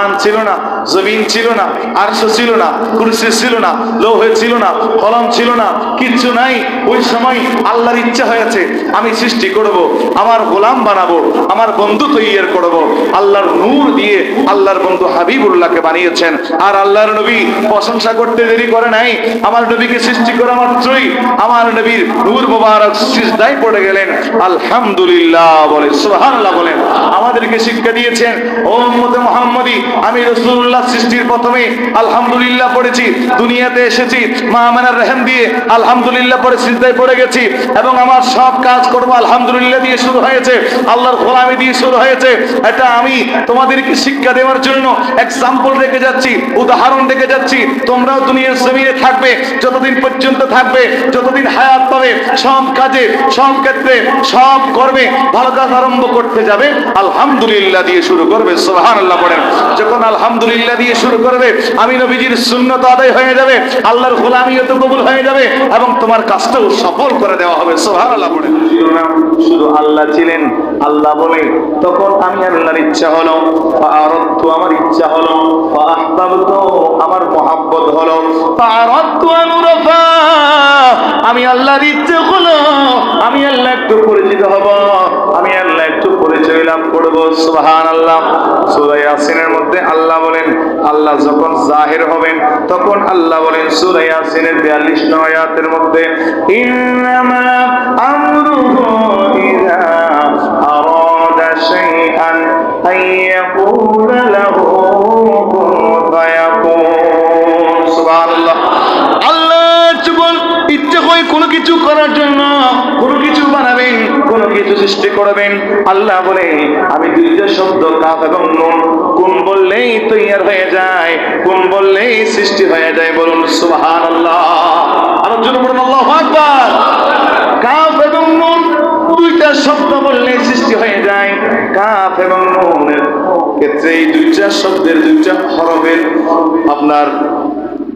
আসমান ছিল না, জমিন ছিল না, আরশ ছিল না, কুরসি ছিল না, লৌহে ছিল না, কলম ছিল না, কিচ্ছু নাই। ওই সময় আল্লাহর ইচ্ছা হয়েছে, আমি সৃষ্টি করব, আমার গোলাম বানাবো, আমার বন্ধু তৈরি করব। আল্লাহর নূর দিয়ে আল্লাহর বন্ধু হাবিবুল্লাহকে বানিয়েছেন। আর আল্লাহর নবী প্রশংসা করতে দেরি করে নাই। আমার নবীকে সৃষ্টি করা মাত্রই আমার নবীর নূর মোবারক সিজদায় পড়ে গেলেন। আলহামদুলিল্লাহ বলে, সুবহানাল্লাহ বলেন। আমাদেরকে শিক্ষা দিয়েছেন, ও উম্মতে মুহাম্মাদি আমি রাসূলুল্লাহ সৃষ্টির প্রথমে আলহামদুলিল্লাহ পড়েছি, দুনিয়াতে এসেছি, মা আমানার রহম দিয়ে আলহামদুলিল্লাহ পড়ে সিজদায় পড়ে গেছি এবং আমার সব কাজ করব আলহামদুলিল্লাহ দিয়ে শুরু হয়েছে, আল্লাহর গোলামি দিয়ে শুরু হয়েছে। এটা আমি তোমাদেরকে শিক্ষা দেওয়ার জন্য এক্সাম্পল রেখে যাচ্ছি, উদাহরণ রেখে যাচ্ছি। তোমরাও দুনিয়ার জমিনে থাকবে, যতদিন পর্যন্ত থাকবে, যতদিন হায়াত পাবে, সব কাজে, সব ক্ষেত্রে, সব করবে ভালো কাজ আরম্ভ করতে যাবে, আলহামদুলিল্লাহ দিয়ে শুরু করবে, সুবহানাল্লাহ পড়েন। যখন আলহামদুলিল্লাহ দিয়ে শুরু করবে। আমি নবীজির সুন্নত আদায় হয়ে যাবে আল্লাহর গোলামিও তো কবুল হয়ে যাবে এবং তোমার কাজটাও সফল করে দেওয়া হবে। সুবহানাল্লাহ পড়েন ছিল শুধু আল্লাহ ছিলেন আল্লাহ বলে। তখন আমি আল্লাহর ইচ্ছা হলো আমার ইচ্ছা হলো আমার মহাব্বত হলো। আমি আল্লাহর ইচ্ছে হলো আমি আল্লাহ একটু পরিচিত হব আমি আল্লাহ লাভ করব সুবহান আল্লাহ সূরা ইয়াসিনের মধ্যে আল্লাহ বলেন, আল্লাহ যখন জাহির হবেন, তখন আল্লাহ বলেন, সূরা ইয়াসিনের 42 নং আয়াতের মধ্যে, ইন্নামা আমরুহু ইযা আরাদা শাইআন আইয়াকুলা লাহু আল্লাহ যখন ইচ্ছে হয় কোনো কিছু করার জন্য কোনো কিছু বানাবেন কোনো কিছু সৃষ্টি করবেন। আল্লাহ বলে, আমি দুইটা শব্দ, কাফ এবং নুন। কোন বললেই তৈয়ার হয়ে যায় কোন বললেই সৃষ্টি হয়ে যায় বলুন সুবহান আল্লাহ আমার জন্য বলুন, আল্লাহ আকবার। কাফ এবং নুন, দুইটা শব্দ বললে সৃষ্টি হয়ে যায়। কাফ এবং নুনের ক্ষেত্রে এই দুইটা শব্দের দুইটা হরফের আপনার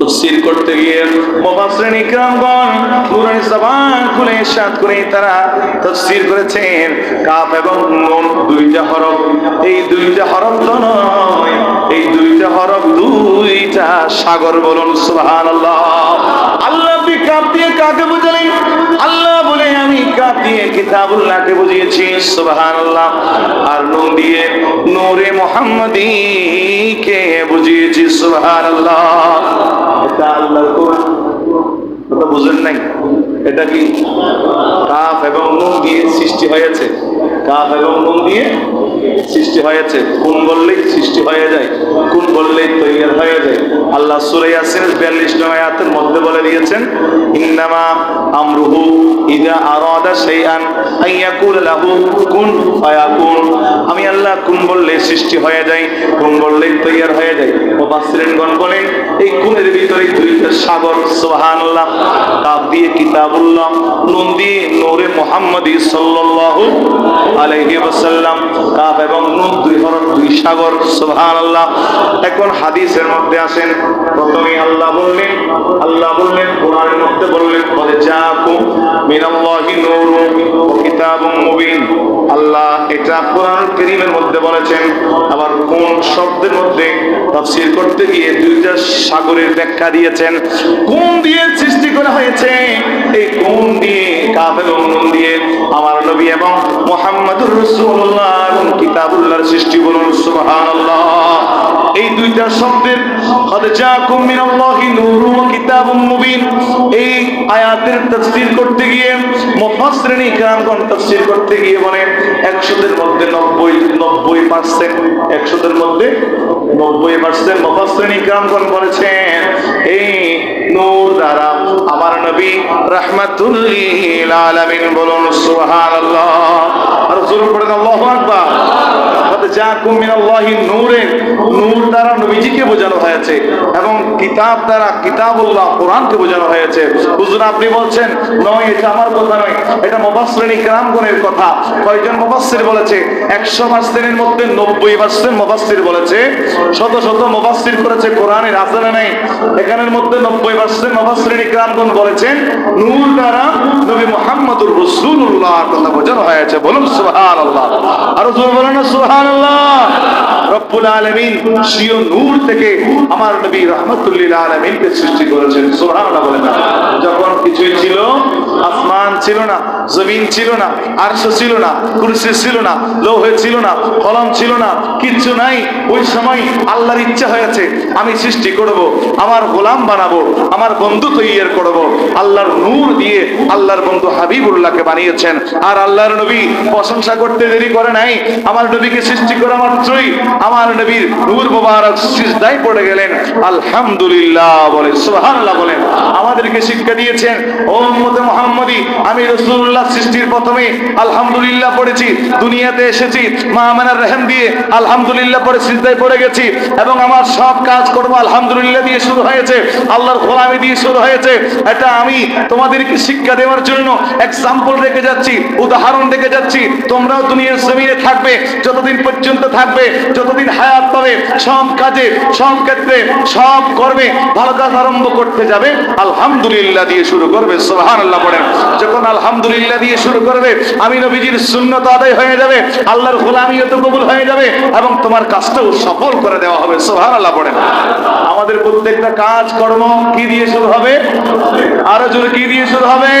তফসির করতে গিয়ে মুফাসসিরিন ইকরামগণ খুলে ইরশাদ করে তারা তফসির করেছেন। কাফ এবং নুন দুইটা হরফ। এই দুইটা হরফ তো নয়, এই দুইটা হরফ দুইটা সাগর বলুন, সুবহানাল্লাহ। আল্লাহ কাফ দিয়ে কাকে বুঝালেন? আল্লাহ কাফ দিয়ে কিতাবুল্লাহকে বুঝিয়েছি, সুবহানাল্লাহ। আর নুন দিয়ে নূরে মুহাম্মাদীকে বুঝিয়েছি, সুবহানাল্লাহ। এটা আল্লাহর কোরআন। কথা বুঝেন নাই? এটা কি? কাফ এবং নুন দিয়ে সৃষ্টি হয়েছে। কাফ এবং নুন দিয়ে সৃষ্টি হয়েছে। কোন বললেই সৃষ্টি হয়ে যায়, কোন বললেই তৈরি হয়ে যায়। আল্লাহ সূরা ইয়াসিনের 42 নং আয়াতের মধ্যে বলে দিয়েছেন, ইন্নামা আমরুহু ইদা আরাদা শাইআন আইয়াকুল লাহু কুন ফায়াকুন। আমি আল্লাহ কোন বললে সৃষ্টি হয়ে যায়, কোন বললেই তৈরি হয়ে যায়। মুফাসসিরিনগণ বলেন, এই কোনের ভিতরে দুইটা সাগর, সুবহানাল্লাহ কাফ দিয়ে কিতাবুল্লাহ নুন দিয়ে নূরে মুহাম্মদী সাল্লাল্লাহু আলাইহি ওয়াসাল্লাম কাফ এবং নুন দুই হরফ, দুই সাগর, সুবহানাল্লাহ। এখন হাদিসের মধ্যে আসেন প্রথমে আল্লাহ বললেন আল্লাহ বললেন, কোরআনের মধ্যে বললেন, বলে জাকুম মিনাল্লাহি নূরুন ওয়া কিতাবুম মুবিন। আল্লাহ এটা কোরআন কারীমের মধ্যে বলেছেন, আবার কোন শব্দের মধ্যে তাফসীর করতে গিয়ে দুইটা সাগরের ব্যাখ্যা দিয়েছেন। কোন দিয়ে সৃষ্টি করা হয়েছে? এই কোন দিয়ে? কাফ এবং নুন দিয়ে। আমার নবী এবং মুহাম্মদুর রাসূলুল্লাহ এবং কিতাবুল্লাহর সৃষ্টি বলুন, সুবহানাল্লাহ। এই দুইটা শব্দের জাকুম মিনাল্লাহি নূরুন ওয়া কিতাবুম মুবিন। এই আয়াতের তাফসীর করতে গিয়ে মুফাসসিরিন ইকরামগণ তাফসীর করতে গিয়ে বলে 100 এর মধ্যে 90 90% 100 এর মধ্যে 90% মুফাসসিরিন ইকরামগণ বলেছেন এই নূর দ্বারা আমার নবী রাহমাতুল লিল আলামিন বলুন, সুবহানাল্লাহ। আর জোরে আল্লাহু আকবার। জাকুম নূরেন। নূর দ্বারা নবীজিকে বোঝানো হয়েছে এবং কিতাব দ্বারা কিতাবুল্লাহ কোরআনকে বোঝানো হয়েছে। হুজুর, আপনি বলছেন, নয়, এটা আমার কথা নয়। এটা মুফাসসিরিন ইকরামগণের কথা। কয়জন মুফাসসির বলেছে? 100 পার্সেন্টের মধ্যে 90 পার্সেন্ট মুফাসসির বলেছে। শত শত মুফাসসির করেছে কোরআনের আসলে নাই, এখানের মধ্যে 90 আসছেন মুফাসসিরিন ইকরামগণ বলেছেন, নূর দ্বারা নবী মুহাম্মদুর রাসূলুল্লাহ কথা বোঝানো হয়েছে। বলুন সুবহানাল্লাহ। আর জোরে বলেন সুবহানাল্লাহ। রব্বুল স্বীয় নূর থেকে আমার নবী সৃষ্টি করেছেন। না। যখন কিছুই ছিল, আসমান ছিল না, জমিন ছিল না, আরশ ছিল না, কুরসি ছিল না, লৌহে ছিল না, কলম ছিল না নাই। ওই সময় আল্লাহর ইচ্ছা হয়েছে, আমি সৃষ্টি করব, আমার গোলাম বানাবো, আমার বন্ধু তৈরি করব। আল্লাহর নূর দিয়ে আল্লাহর বন্ধু হাবিবুল্লাহকে বানিয়েছেন। আর আল্লাহর নবী প্রশংসা করতে দেরি করে নাই। আমার নবীকে সৃষ্টি করা মাত্রই আমার নবীর নূর মোবারক সিজদায় পড়ে গেলেন। আলহামদুলিল্লাহ বলে সুবহানাল্লাহ বলেন। আমাদেরকে শিক্ষা দিয়েছেন, ও উম্মতে মুহাম্মদী, আমি রাসূলুল্লাহ সৃষ্টির প্রথমে আলহামদুলিল্লাহ পড়েছি, দুনিয়াতে এসেছি, মা আমানার রহম দিয়ে আলহামদুলিল্লাহ পরে সিজদায় পড়ে গেছি এবং আমার সব কাজ করব আলহামদুলিল্লাহ দিয়ে শুরু হয়েছে, আল্লাহর গোলামি দিয়ে শুরু হয়েছে। এটা আমি তোমাদেরকে শিক্ষা দেওয়ার জন্য এক্সাম্পল রেখে যাচ্ছি, উদাহরণ রেখে যাচ্ছি। তোমরাও দুনিয়ার জমিনে থাকবে, যতদিন পর্যন্ত থাকবে, যতদিন হায়াত পাবে, সব কাজে, সব ক্ষেত্রে, সব করবে ভালো কাজ আরম্ভ করতে যাবে। আলহামদুলিল্লাহ দিয়ে শুরু করবে সোহান আল্লাহ পড়েন যখন আলহামদুলিল্লাহ দিয়ে শুরু করবে, আমি নবীজির শূন্যত আদায় হয়ে যাবে, আল্লাহর গোলামিও তো কবুল হয়ে যাবে এবং তোমার কাজটাও সফল করে দেওয়া হবে সোহান আল্লাহ পড়েন আমাদের প্রত্যেকটা কাজ, কর্ম কি দিয়ে শুরু হবে? আরও জোরে কি দিয়ে শুরু হবে?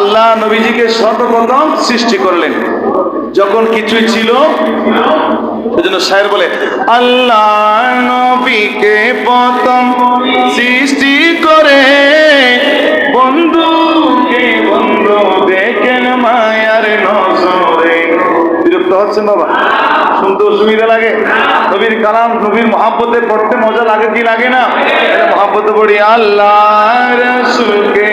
আল্লাহ নবীজিকে সর্বপ্রথম সৃষ্টি করলেন। যখন কিছুই ছিল বলে আল্লাহ নবীকে প্রথম সৃষ্টি করে বন্ধুকে বন্ধু দেখেন মায়ার নজরে। বিরক্ত হচ্ছেন বাবা? শুনতে অসুবিধা লাগে। নবীর কালাম, নবীর মহাব্বতে পড়তে মজা লাগে কি লাগে না? মহাব্বতে পড়ি, আল্লাহ রসুলকে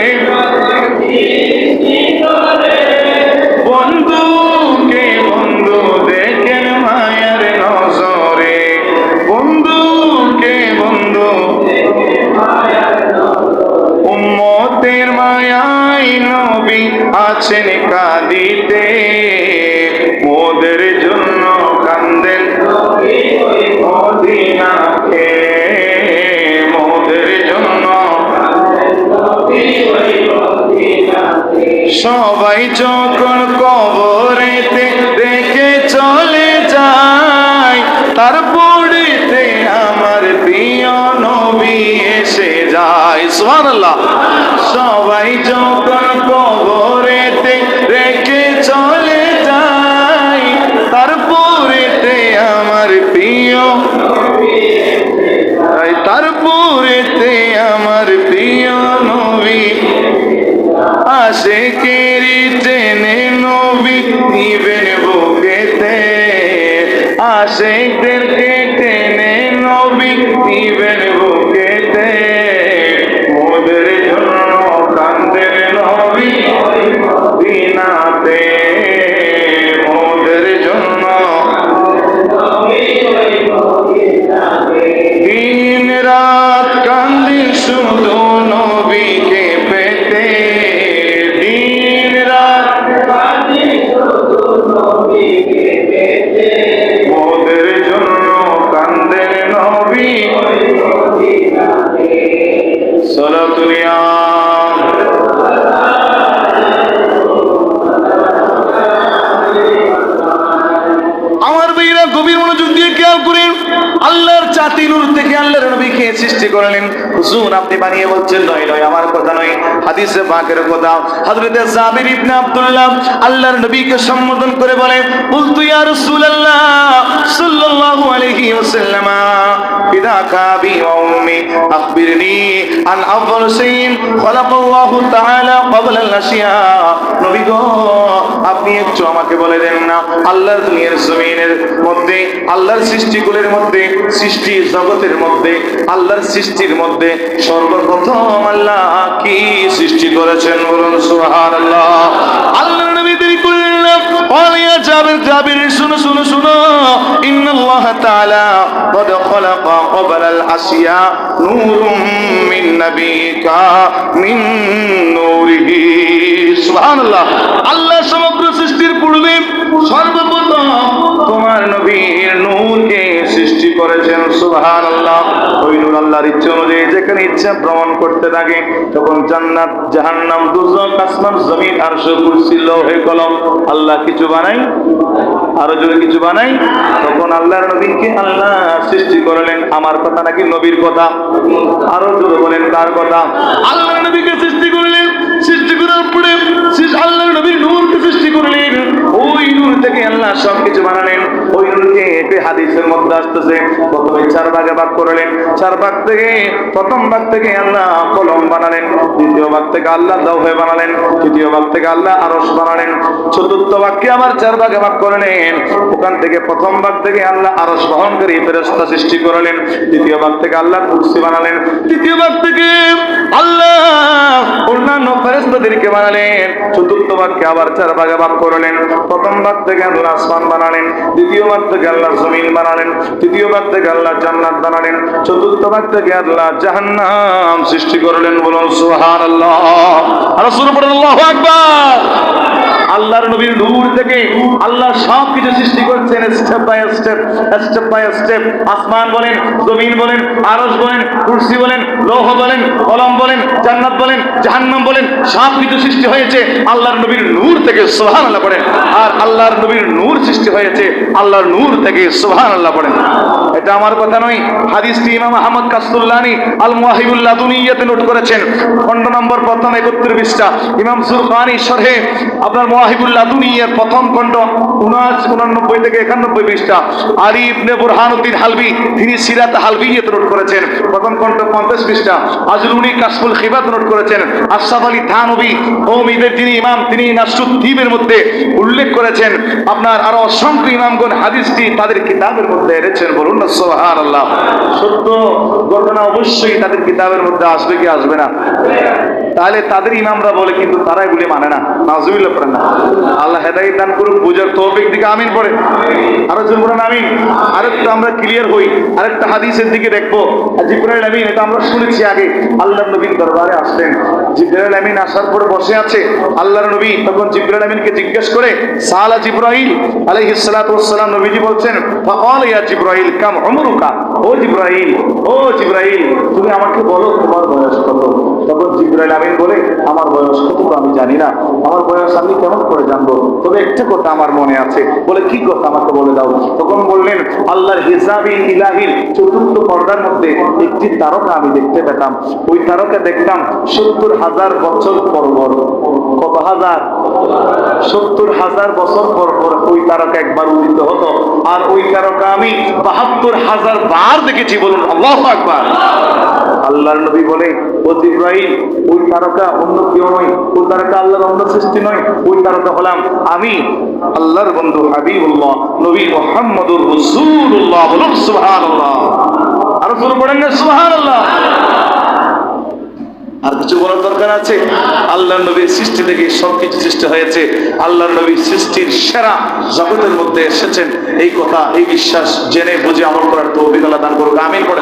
যায় সুবহানাল্লাহ। আমার গভীর মনোযোগ দিয়ে খেয়াল করেন আল্লাহর চাতি নূর থেকে আল্লাহর নবীকে সৃষ্টি করলেন হুজুর, আপনি বানিয়ে বলছেন, নয় নয়, আমার কথা নয়, হাদিসে পাকের কথা। হযরতে জাবির ইবনে আব্দুল্লাহ আল্লাহর নবীকে সম্বোধন করে বলে বলতু ইয়া রাসূলুল্লাহ সাল্লাল্লাহু আলাইহি ওয়াসাল্লাম ফিদাকা বি ওয়া উম্মি, আখবিরনি আন আফদল শাইইন, খালাকাল্লাহু তাআলা ক্বাবলা আল-আশিয়া নবী গো আপনি একটু আমাকে বলে দেন না আল্লাহর দুনিয়ার জমিনের মধ্যে আল্লাহর সৃষ্টিগুলোর মধ্যে সৃষ্টি জগতের মধ্যে আল্লাহর সৃষ্টির মধ্যে সর্বপ্রথম আল্লাহ কি সৃষ্টি করেছেন বলুন সুবহানাল্লাহ আল্লাহর নবী দেরি করলেন না ওয়ালিয়া জাবির জাবির শুনো শুনো শুনো ইন্নাল্লাহ তাআলা قد خلق قبل الاشياء نور من نبيك من نوره সুবহানাল্লাহ আল্লাহ সমগ্র সৃষ্টির পূর্বে সর্বপ্রথম তোমার নবীর নূরকে সৃষ্টি করেছেন সুবহান আল্লাহ ওই নূর আল্লাহর ইচ্ছে অনুযায়ী যেখানে ইচ্ছা ভ্রমণ করতে থাকে, তখন জান্নাত, জাহান্নাম দুজক আসমান, জমিন, আর কুরসি, লৌহে কলম, আল্লাহ কিছু বানাই আরও জোরে কিছু বানাই তখন আল্লাহর নবীকে আল্লাহ সৃষ্টি করলেন, আমার কথা নাকি নবীর কথা? আরও জোরে বলেন, কার কথা? আল্লাহর নবীকে সৃষ্টি করলেন, সৃষ্টি করার পরে আল্লাহর নবীর নূরকে সৃষ্টি করলেন। ওই নূর থেকে আল্লাহ সবকিছু বানালেন। ওই নূরকে একটি হাদিসের মধ্যে আসতেছে। প্রথমে চার ভাগে ভাগ করলেন। চার ভাগ থেকে, প্রথম ভাগ থেকে আল্লাহ কলম বানালেন। দ্বিতীয় ভাগ থেকে আল্লাহ দৌহে বানালেন। তৃতীয় ভাগ থেকে আল্লাহ আরস বানালেন। চতুর্থ ভাগকে আবার চার ভাগে ভাগ করলেন। ওখান থেকে প্রথম ভাগ থেকে আল্লাহ আরস বহনকারী ফেরেস্তা সৃষ্টি করলেন। দ্বিতীয় ভাগ থেকে আল্লাহ কুর্সি বানালেন। তৃতীয় ভাগ থেকে আল্লাহ অন্যান্য ফেরেস্তাদেরকে বানালেন। চতুর্থ ভাগকে আবার চার ভাগে ভাগ করলেন। প্রথম ভাগ থেকে আল্লাহ আসমান বানালেন দ্বিতীয়বার থেকে আল্লাহ জমিন বানালেন তৃতীয়বার থেকে আল্লাহ জান্নাত বানালেন চতুর্থবার থেকে আল্লাহ জাহান্নাম সৃষ্টি করলেন বলুন সুবহানাল্লাহ। আর শুরু করে আল্লাহ আকবার! আল্লাহর নবীর নূর থেকে আল্লাহ সব কিছু সৃষ্টি করছেন step by step step by step আসমান বলেন, জমিন বলেন, আরশ বলেন, কুরসি বলেন, লৌহ বলেন, কলম বলেন, জান্নাত বলেন, জাহান্নাম বলেন সব কিছু সৃষ্টি হয়েছে আল্লাহর নবীর নূর থেকে, সুবহানাল্লাহ পড়েন। আর আল্লাহর নবীর নূর সৃষ্টি হয়েছে আল্লাহর নূর থেকে, সুবহানাল্লাহ পড়েন। এটা আমার কথা নয়, হাদিসটি ইমাম আহমদ কাসতুল্লানি আল মুয়াহিবুল্লাহ দুনিয়াতে নোট করেছেন। খণ্ড নম্বর, প্রথম একত্রিশ পৃষ্ঠা। ইমাম সুরখানি শরহে আপনার প্রথম খণ্ড উনানব্বই থেকে একানব্বই পৃষ্ঠা। ইবনে বুরহানুদ্দিন হালবি, তিনি সিরাত হালবিয়ত নোট করেছেন। প্রথম খণ্ড পঞ্চাশ পৃষ্ঠা। আজলুনি কাশফুল খিবাত নোট করেছেন। আলী থানবী ইমাম, তিনি মধ্যে উল্লেখ করেছেন। আপনার আরও অসংখ্য ইমামগণ হাদিসটি তাদের কিতাবের মধ্যে এনেছেন। বলুন না সোহান আল্লাহ সত্য ঘটনা অবশ্যই তাদের কিতাবের মধ্যে আসবে কি আসবে না? তাহলে তাদের ইমামরা বলে, কিন্তু তারা এগুলি মানে না। নাজুবিল্লাহ না। আল্লাহ হেদাই দান করুক, বুঝার তৌফিক দিকে আমিন পড়ে। আরও জন আমিন। আরেকটু আমরা ক্লিয়ার হই, আরেকটা হাদিসের দিকে দেখব। জিব্রাইল আমিন, এটা আমরা শুনেছি আগে। আল্লাহ নবীর দরবারে আসলেন। জিব্রাইল আমিন আসার পরে বসে আছে। আল্লাহর নবী তখন জিব্রাইল আমিনকে জিজ্ঞেস করে, সালা জিব্রাইল? আলাইহিস সালাতু ওয়াস সালাম নবীজি বলছেন, ফাকাল ইয়া জিব্রাইল, কাম উমরুকা? ও জিব্রাইল ও জিব্রাইল, তুমি আমাকে বলো তোমার বয়স কত? তখন জিব্রাইল আমিন বলে, আমার বয়স কত আমি জানি না। আমার বয়স আমি কেমন করে জানব? তবে একটা কথা আমার মনে আছে। বলে, কি কথা আমাকে বলে দাও? তখন বললেন, আল্লাহর হিসাবি ইলাহির চতুর্থ পর্দার মধ্যে একটি তারকা আমি দেখতে পেতাম। ওই তারকা দেখতাম সত্তর হাজার বছর পর পর। কত হাজার? সত্তর হাজার বছর পর পর ওই তারকা একবার উদিত হতো। আর ওই তারকা আমি বাহাত্তর হাজার বার দেখেছি বলুন, আল্লাহ আকবার। আল্লাহর নবী বলে, ও ইব্রাহিম ওই তারকা অন্য কেউ নয় ওই তারকা আল্লাহর অন্য সৃষ্টি নয়, ওই তারকা হলাম আমি। আল্লাহর বন্ধু হাবিবুল্লাহ, নবী মোহাম্মদুর রসুল্লাহ বলুন, সুবহানাল্লাহ। আরও শুরু করেন না, সুবহানাল্লাহ। আর কিছু বলার দরকার আছে? আল্লাহ নবীর সৃষ্টি থেকে সবকিছু সৃষ্টি হয়েছে। আল্লাহ নবীর সৃষ্টির সেরা জগতের মধ্যে এসেছেন। এই কথা, এই বিশ্বাস জেনে বুঝে আমল করার তো অভিজ্ঞতা দান করুক। আমিন পড়ে